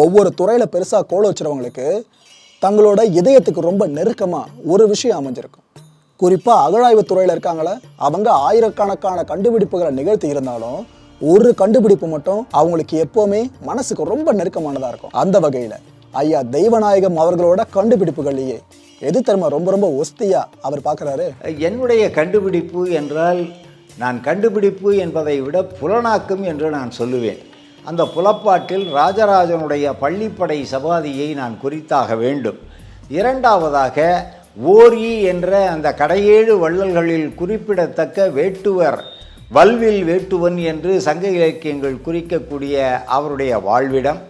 ஒவ்வொரு துறையில் பெருசாக கோல வச்சுறவங்களுக்கு தங்களோட இதயத்துக்கு ரொம்ப நெருக்கமாக ஒரு விஷயம் அமைஞ்சிருக்கும். குறிப்பாக அகழாய்வு துறையில் இருக்காங்களே அவங்க ஆயிரக்கணக்கான கண்டுபிடிப்புகளை நிகழ்த்தி இருந்தாலும் ஒரு கண்டுபிடிப்பு மட்டும் அவங்களுக்கு எப்போவுமே மனசுக்கு ரொம்ப நெருக்கமானதாக இருக்கும். அந்த வகையில் ஐயா தெய்வநாயகம் அவர்களோட கண்டுபிடிப்புகள்லயே எது தர்ம ரொம்ப ரொம்ப ஒஸ்தியாக அவர் பார்க்கறாரு என்னுடைய கண்டுபிடிப்பு என்றால் நான் கண்டுபிடிப்பு என்பதை விட புலனாக்கும் என்று நான் சொல்லுவேன். அந்த புலப்பாட்டில் ராஜராஜனுடைய பள்ளிப்படை சபாதியை நான் குறித்தாக வேண்டும். இரண்டாவதாக ஓரி என்ற அந்த கடையேழு வள்ளல்களில் குறிப்பிடத்தக்க வேட்டுவர் வல்வில் வேட்டுவன் என்று சங்க இலக்கியங்கள் குறிக்கக்கூடிய அவருடைய வாழ்விடம்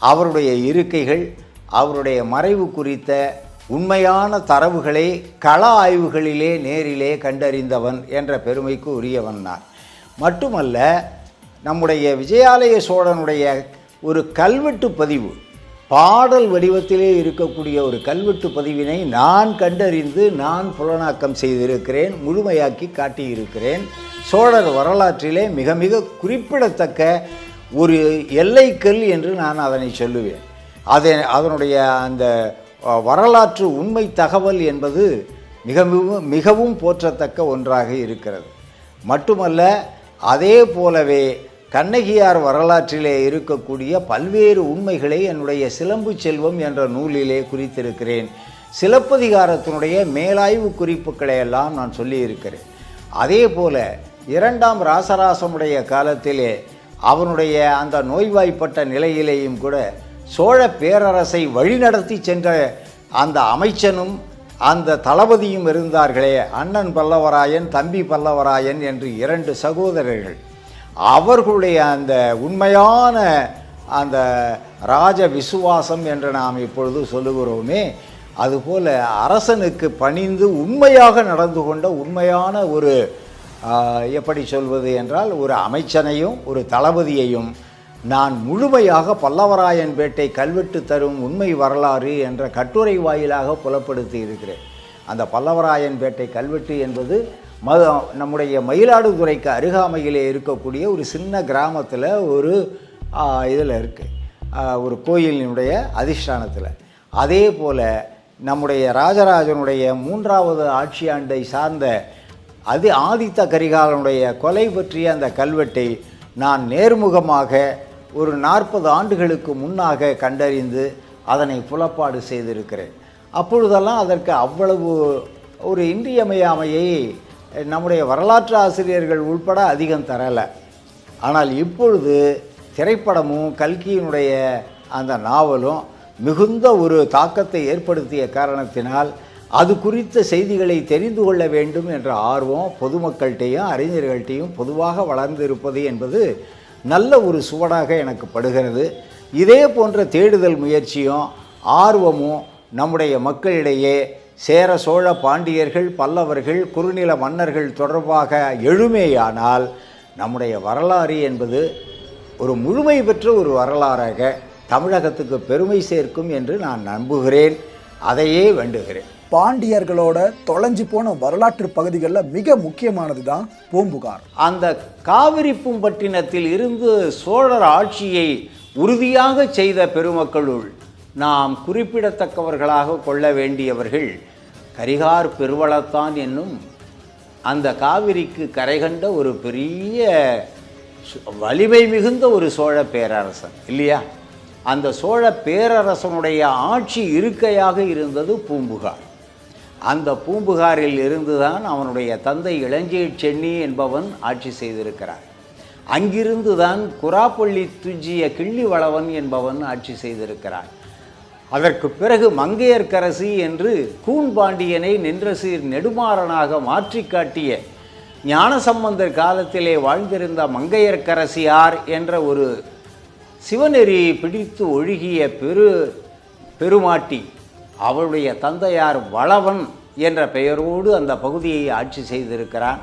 அவருடைய இருக்கைகள் அவருடைய மறைவு குறித்த உண்மையான தரவுகளை கள ஆய்வுகளிலே நேரிலே கண்டறிந்தவன் என்ற பெருமைக்கு உரியவன் நான். மட்டுமல்ல நம்முடைய விஜயாலய சோழனுடைய ஒரு கல்வெட்டு பதிவு பாடல் வடிவத்திலே இருக்கக்கூடிய ஒரு கல்வெட்டு பதிவினை நான் கண்டறிந்து நான் புலனாக்கம் செய்திருக்கிறேன் முழுமையாக்கி காட்டியிருக்கிறேன். சோழர் வரலாற்றிலே மிக மிக குறிப்பிடத்தக்க ஒரு எல்லைக்கல் என்று நான் அதனை சொல்லுவேன். அதை அதனுடைய அந்த வரலாற்று உண்மை தகவல் என்பது மிக மிகவும் மிகவும் போற்றத்தக்க ஒன்றாக இருக்கிறது. மட்டுமல்ல அதே போலவே கண்ணகியார் வரலாற்றிலே இருக்கக்கூடிய பல்வேறு உண்மைகளை என்னுடைய சிலம்பு செல்வம் என்ற நூலிலே குறித்திருக்கிறேன். சிலப்பதிகாரத்தினுடைய மேலாய்வு குறிப்புகளை எல்லாம் நான் சொல்லியிருக்கிறேன். அதே போல இரண்டாம் ராசராசனுடைய காலத்திலே அவனுடைய அந்த நோய்வாய்ப்பட்ட நிலையிலேயும் கூட சோழ பேரரசை வழிநடத்தி சென்ற அந்த அமைச்சனும் அந்த தளபதியும் இருந்தார்களே அண்ணன் பல்லவராயன் தம்பி பல்லவராயன் என்று இரண்டு சகோதரர்கள். அவர்களுடைய அந்த உண்மையான அந்த ராஜ விசுவாசம் என்று நாம் இப்பொழுது சொல்லுகிறோமே அதுபோல் அரசனுக்கு பணிந்து உண்மையாக நடந்து கொண்ட உண்மையான ஒரு எப்படி சொல்வது என்றால் ஒரு அமைச்சனையும் ஒரு தளபதியையும் நான் முழுமையாக பல்லவராயன் பேட்டை கல்வெட்டு தரும் உண்மை வரலாறு என்ற கட்டுரை வாயிலாக புலப்படுத்தி இருக்கிறேன். அந்த பல்லவராயன் பேட்டை கல்வெட்டு என்பது ம நம்முடைய மயிலாடுதுறைக்கு அருகாமையிலே இருக்கக்கூடிய ஒரு சின்ன கிராமத்தில் ஒரு இதில் இருக்குது ஒரு கோயிலினுடைய அதிஷ்டானத்தில். அதே போல் நம்முடைய ராஜராஜனுடைய மூன்றாவது ஆட்சியாண்டை சார்ந்த அது ஆதித்த கரிகாலனுடைய கொலை பற்றிய அந்த கல்வெட்டை நான் நேர்முகமாக ஒரு நாற்பது ஆண்டுகளுக்கு முன்னாக கண்டறிந்து அதனை புலப்பாடு செய்திருக்கிறேன். அப்பொழுதெல்லாம் அதற்கு அவ்வளவு ஒரு இன்றியமையாமையை நம்முடைய வரலாற்று ஆசிரியர்கள் உள்பட அதிகம் தரலை. ஆனால் இப்பொழுது திரைப்படமும் கல்கியினுடைய அந்த நாவலும் மிகுந்த ஒரு தாக்கத்தை ஏற்படுத்திய காரணத்தினால் அது குறித்த செய்திகளை தெரிந்து கொள்ள வேண்டும் என்ற ஆர்வம் பொதுமக்கள்கிட்டையும் அறிஞர்கள்ட்டையும் பொதுவாக வளர்ந்து இருப்பது என்பது நல்ல ஒரு சுவடாக எனக்கு படுகிறது. இதே போன்ற தேடுதல் முயற்சியும் ஆர்வமும் நம்முடைய மக்களிடையே சேர சோழ பாண்டியர்கள் பல்லவர்கள் குறுநில மன்னர்கள் தொடர்பாக எழுமேயானால் நம்முடைய வரலாறு என்பது ஒரு முழுமை பெற்ற ஒரு வரலாறாக தமிழகத்துக்கு பெருமை சேர்க்கும் என்று நான் நம்புகிறேன். அதையே வேண்டுகிறேன். பாண்டியர்களோட தொலைஞ்சு போன வரலாற்று பகுதிகளில் மிக முக்கியமானது தான் பூம்புகார். அந்த காவிரி பூம்பட்டினத்தில் இருந்து சோழர் ஆட்சியை உறுதியாக செய்த பெருமக்களுள் நாம் குறிப்பிடத்தக்கவர்களாக கொள்ள வேண்டியவர்கள் கரிகார் பெருவளத்தான் என்னும் அந்த காவிரிக்கு கரை கண்ட ஒரு பெரிய சு- வலிமை மிகுந்த ஒரு சோழ பேரரசன் இல்லையா? அந்த சோழ பேரரசனுடைய ஆட்சி இருக்கையாக இருந்தது பூம்புகார். அந்த பூம்புகாரில் இருந்துதான் அவனுடைய தந்தை இளஞ்சேட் சென்னி என்பவன் ஆட்சி செய்திருக்கிறார். அங்கிருந்து தான் குராப்பள்ளி துஞ்சிய கிள்ளிவளவன் என்பவன் ஆட்சி செய்திருக்கிறான் அதற்கு பிறகு மங்கையர்க்கரசி என்று கூன்பாண்டியனை நின்ற சீர் நெடுமாறனாக மாற்றி காட்டிய ஞானசம்பந்தர் காலத்திலே வாழ்ந்திருந்த மங்கையர்க்கரசியார் என்ற ஒரு சிவநெறி பிடித்து ஒழுகிய பெரு பெருமாட்டி அவளுடைய தந்தையார் வளவன் என்ற பெயரோடு அந்த பகுதியை ஆட்சி செய்திருக்கிறான்.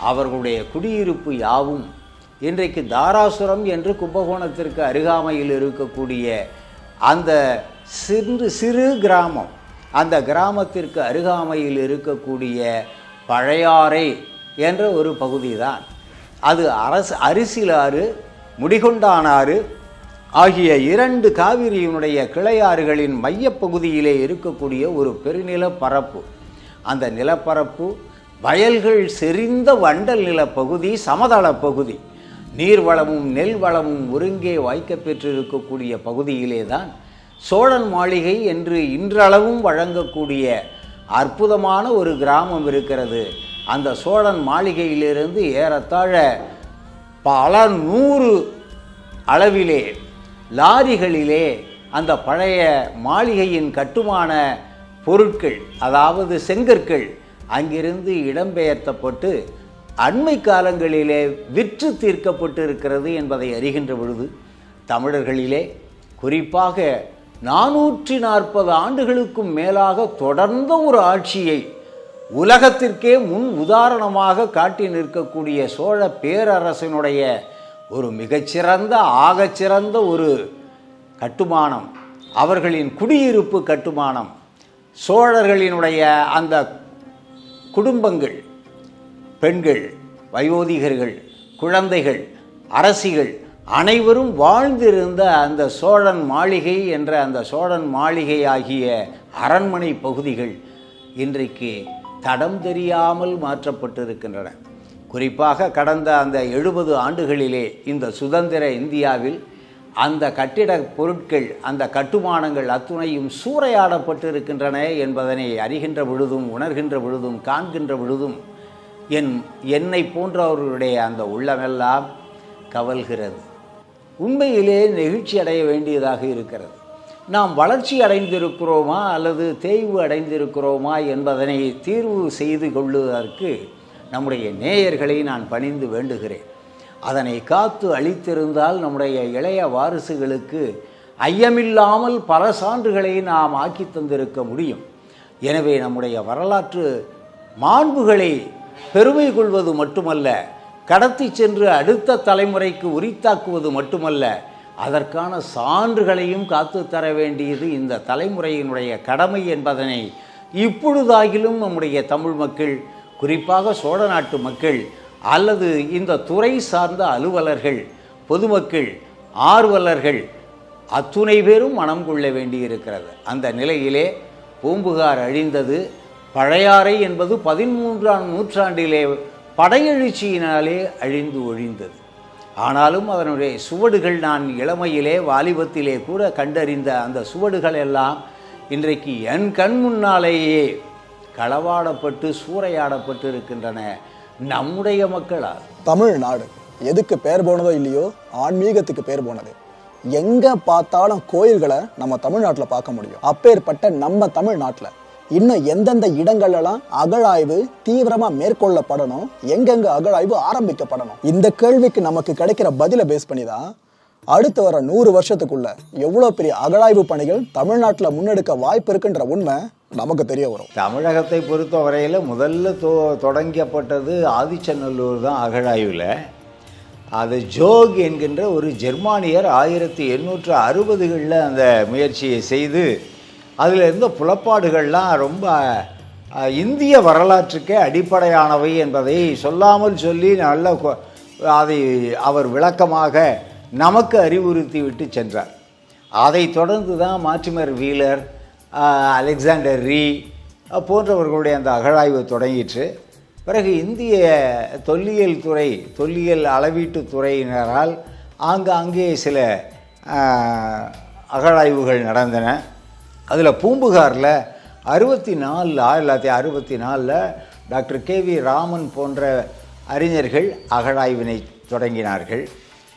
அவர்களுடைய குடியிருப்பு யாவும்? இன்றைக்கு தாராசுரம் என்று கும்பகோணத்திற்கு அருகாமையில் இருக்கக்கூடிய அந்த சிறு சிறு கிராமம். அந்த கிராமத்திற்கு அருகாமையில் இருக்கக்கூடிய பழையாறை என்ற ஒரு பகுதி தான் அது அரசு அரிசிலாறு முடிகொண்டானாறு ஆகிய இரண்டு காவிரியினுடைய கிளையாறுகளின் மையப்பகுதியிலே இருக்கக்கூடிய ஒரு பெருநில பரப்பு. அந்த நிலப்பரப்பு வயல்கள் செறிந்த வண்டல் நிலப்பகுதி சமதள பகுதி. நீர்வளமும் நெல் வளமும் ஒருங்கே வாய்க்க பெற்றிருக்கக்கூடிய பகுதியிலே தான் சோழன் மாளிகை என்று இன்றளவும் வழங்கக்கூடிய அற்புதமான ஒரு கிராமம் இருக்கிறது. அந்த சோழன் மாளிகையிலிருந்து ஏறத்தாழ பல நூறு அளவிலே லாரிகளிலே அந்த பழைய மாளிகையின் கட்டுமான பொருட்கள் அதாவது செங்கற்கள் அங்கிருந்து இடம்பெயர்த்தப்பட்டு அண்மை காலங்களிலே விற்று தீர்க்கப்பட்டு இருக்கிறது என்பதை அறிகின்ற பொழுது தமிழர்களிலே குறிப்பாக நானூற்றி நாற்பது ஆண்டுகளுக்கும் மேலாக தொடர்ந்த ஒரு ஆட்சியை உலகத்திற்கே முன் உதாரணமாக காட்டி நிற்கக்கூடிய சோழ பேரரசனுடைய ஒரு மிகச்சிறந்த ஆகச்சிறந்த ஒரு கட்டுமானம் அவர்களின் குடியிருப்பு கட்டுமானம் சோழர்களினுடைய அந்த குடும்பங்கள் பெண்கள் வயோதிகர்கள் குழந்தைகள் அரசிகள் அனைவரும் வாழ்ந்திருந்த அந்த சோழன் மாளிகை என்ற அந்த சோழன் மாளிகை ஆகிய அரண்மனை பகுதிகள் இன்றைக்கு தடம் தெரியாமல் மாற்றப்பட்டிருக்கின்றன. குறிப்பாக கடந்த அந்த எழுபது ஆண்டுகளிலே இந்த சுதந்திர இந்தியாவில் அந்த கட்டிடப் பொருட்கள் அந்த கட்டுமானங்கள் அத்துணையும் சூறையாடப்பட்டிருக்கின்றன என்பதனை அறிகின்ற பொழுதும் உணர்கின்ற பொழுதும் காண்கின்ற பொழுதும் என் என்னை போன்றவர்களுடைய அந்த உள்ளமெல்லாம் கவல்கிறது. உண்மையிலே நெகிழ்ச்சி அடைய வேண்டியதாக இருக்கிறது. நாம் வளர்ச்சி அடைந்திருக்கிறோமா அல்லது தேய்வு அடைந்திருக்கிறோமா என்பதனை தீர்வு செய்து கொள்ளுவதற்கு நம்முடைய நேயர்களை நான் பணிந்து வேண்டுகிறேன். அதனை காத்து அளித்திருந்தால் நம்முடைய இளைய வாரிசுகளுக்கு ஐயமில்லாமல் பல சான்றுகளை நாம் ஆக்கி தந்திருக்க முடியும். எனவே நம்முடைய வரலாற்று மாண்புகளை பெருமை கொள்வது மட்டுமல்ல கடத்தி சென்று அடுத்த தலைமுறைக்கு உரித்தாக்குவது மட்டுமல்ல அதற்கான சான்றுகளையும் காத்து தர வேண்டியது இந்த தலைமுறையினுடைய கடமை என்பதனை இப்பொழுதாகிலும் நம்முடைய தமிழ் மக்கள் குறிப்பாக சோழ நாட்டு மக்கள் அல்லது இந்த துறை சார்ந்த அலுவலர்கள் பொதுமக்கள் ஆர்வலர்கள் அத்துணை பேரும் மனம் கொள்ள வேண்டியிருக்கிறது. அந்த நிலையிலே பூம்புகார் அழிந்தது பழையாறை என்பது பதிமூன்றாம் நூற்றாண்டிலே படையெழுச்சியினாலே அழிந்து ஒழிந்தது. ஆனாலும் அதனுடைய சுவடுகள் நான் இளமையிலே வாலிபத்திலே கூட கண்டறிந்த அந்த சுவடுகள் எல்லாம் இன்றைக்கு என் கண் முன்னாலேயே களவாடப்பட்டு சூறையாடப்பட்டு இருக்கின்றன நம்முடைய மக்களால். தமிழ்நாடு எதுக்கு பேர் போனதோ இல்லையோ ஆன்மீகத்துக்கு பேர் போனது. எங்கே பார்த்தாலும் கோயில்களை நம்ம தமிழ்நாட்டில் பார்க்க முடியும். அப்பேற்பட்ட நம்ம தமிழ்நாட்டில் இன்னும் எந்தெந்த இடங்கள்லாம் அகழாய்வு தீவிரமா மேற்கொள்ளப்படணும் எங்கெங்க அகழாய்வு ஆரம்பிக்கப்படணும்? இந்த கேள்விக்கு நமக்கு கிடைக்கிற பதிலை பேஸ் பண்ணி தான் அடுத்து வர நூறு வருஷத்துக்குள்ள எவ்வளோ பெரிய அகழாய்வு பணிகள் தமிழ்நாட்டில் முன்னெடுக்க வாய்ப்பு இருக்குன்ற உண்மை நமக்கு தெரிய வரும். தமிழகத்தை பொறுத்தவரையில் முதல்ல தொ தொடங்கப்பட்டது ஆதிச்சநல்லூர் தான் அகழாய்வில். அது ஜோக் என்கின்ற ஒரு ஜெர்மானியர் ஆயிரத்தி எண்ணூற்று அறுபதுகளில் அந்த முயற்சியை செய்து அதில் இருந்த புலப்பாடுகள்லாம் ரொம்ப இந்திய வரலாற்றுக்கே அடிப்படையானவை என்பதை சொல்லாமல் சொல்லி நல்ல அதை அவர் விளக்கமாக நமக்கு அறிவுறுத்தி விட்டு சென்றார். அதைத் தொடர்ந்து தான் மார்டிமர் வீலர் அலெக்சாண்டர் ரீ போன்றவர்களுடைய அந்த அகழாய்வு தொடங்கிற்று. பிறகு இந்திய தொல்லியல் துறை தொல்லியல் அளவீட்டு துறையினரால் ஆங்காங்கே சில அகழாய்வுகள் நடந்தன. அதில் பூம்புகாரில் அறுபத்தி நாலில் ஆயிரத்தி தொள்ளாயிரத்தி அறுபத்தி நாலில் டாக்டர் கே வி ராமன் போன்ற அறிஞர்கள் அகழாய்வினை தொடங்கினார்கள்.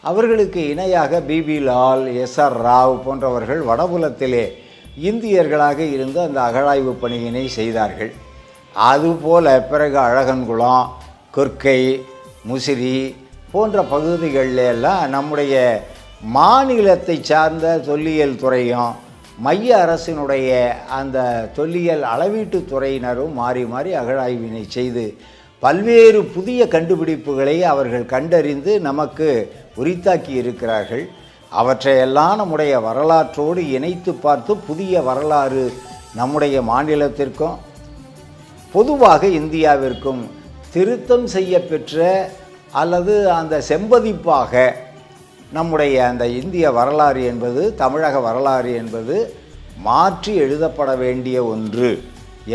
அவர்களுக்கு இணையாக B B Lal S. R. Rao போன்றவர்கள் வடபுலத்திலே இந்தியர்களாக இருந்து அந்த அகழாய்வு பணியினை செய்தார்கள். அதுபோல் பிறகு அழகன்குளம் கொர்க்கை முசிறி போன்ற பகுதிகளில் எல்லாம் நம்முடைய மாநிலத்தை சார்ந்த தொல்லியல் துறையும் மைய அரசினுடைய அந்த தொல்லியல் அளவீட்டு துறையினரும் மாறி மாறி அகழாய்வினை செய்து பல்வேறு புதிய கண்டுபிடிப்புகளை அவர்கள் கண்டறிந்து நமக்கு உரித்தாக்கி இருக்கிறார்கள். அவற்றையெல்லாம் நம்முடைய வரலாற்றோடு இணைத்து பார்த்து புதிய வரலாறு நம்முடைய மாநிலத்திற்கும் பொதுவாக இந்தியாவிற்கும் திருத்தம் செய்ய பெற்ற அல்லது அந்த செம்பதிப்பாக நம்முடைய அந்த இந்திய வரலாறு என்பது தமிழக வரலாறு என்பது மாற்றி எழுதப்பட வேண்டிய ஒன்று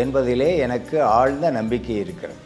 என்பதிலே எனக்கு ஆழ்ந்த நம்பிக்கை இருக்கிறது.